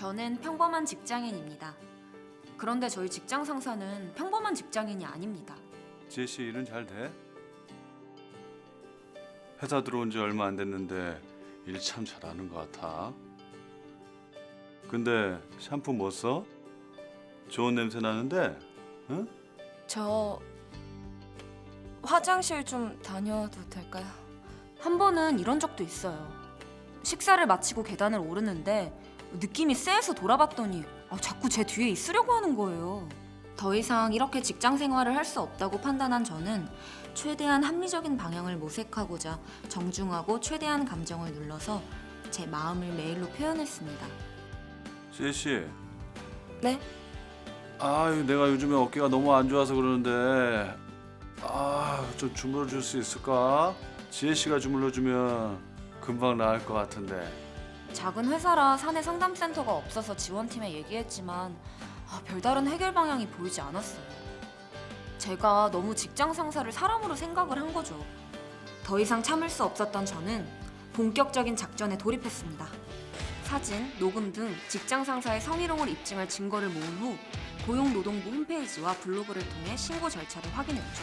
저는 평범한 직장인입니다. 그런데 저희 직장 상사는 평범한 직장인이 아닙니다. 지혜 씨 일은 잘 돼? 회사 들어온 지 얼마 안 됐는데 일 참 잘하는 것 같아. 근데 샴푸 뭐 써? 좋은 냄새 나는데? 응? 저 화장실 좀 다녀와도 될까요? 한 번은 이런 적도 있어요. 식사를 마치고 계단을 오르는데 느낌이 쎄해서 돌아봤더니 아, 자꾸 제 뒤에 있으려고 하는 거예요. 더 이상 이렇게 직장 생활을 할 수 없다고 판단한 저는 최대한 합리적인 방향을 모색하고자 정중하고 최대한 감정을 눌러서 제 마음을 메일로 표현했습니다. 지혜 씨. 네? 아유, 내가 요즘에 어깨가 너무 안 좋아서 그러는데 아, 좀 주물러 줄 수 있을까? 지혜 씨가 주물러 주면 금방 나을 것 같은데. 작은 회사라 사내 상담센터가 없어서 지원팀에 얘기했지만 아, 별다른 해결 방향이 보이지 않았어요. 제가 너무 직장 상사를 사람으로 생각을 한 거죠. 더 이상 참을 수 없었던 저는 본격적인 작전에 돌입했습니다. 사진, 녹음 등 직장 상사의 성희롱을 입증할 증거를 모은 후 고용노동부 홈페이지와 블로그를 통해 신고 절차를 확인했죠.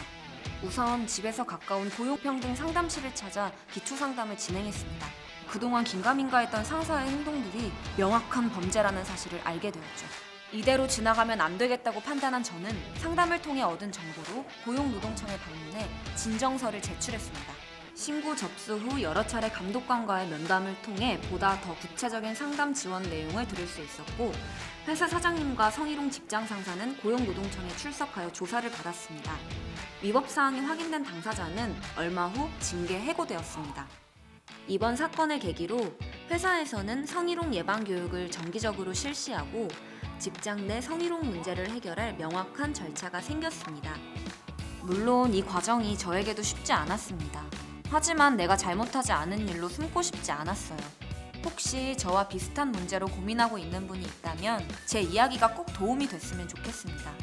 우선 집에서 가까운 고용평등 상담실을 찾아 기초 상담을 진행했습니다. 그동안 긴가민가했던 상사의 행동들이 명확한 범죄라는 사실을 알게 되었죠. 이대로 지나가면 안 되겠다고 판단한 저는 상담을 통해 얻은 정보로 고용노동청에 방문해 진정서를 제출했습니다. 신고 접수 후 여러 차례 감독관과의 면담을 통해 보다 더 구체적인 상담 지원 내용을 들을 수 있었고 회사 사장님과 성희롱 직장 상사는 고용노동청에 출석하여 조사를 받았습니다. 위법 사항이 확인된 당사자는 얼마 후 징계 해고되었습니다. 이번 사건을 계기로 회사에서는 성희롱 예방 교육을 정기적으로 실시하고 직장 내 성희롱 문제를 해결할 명확한 절차가 생겼습니다. 물론 이 과정이 저에게도 쉽지 않았습니다. 하지만 내가 잘못하지 않은 일로 숨고 싶지 않았어요. 혹시 저와 비슷한 문제로 고민하고 있는 분이 있다면 제 이야기가 꼭 도움이 됐으면 좋겠습니다.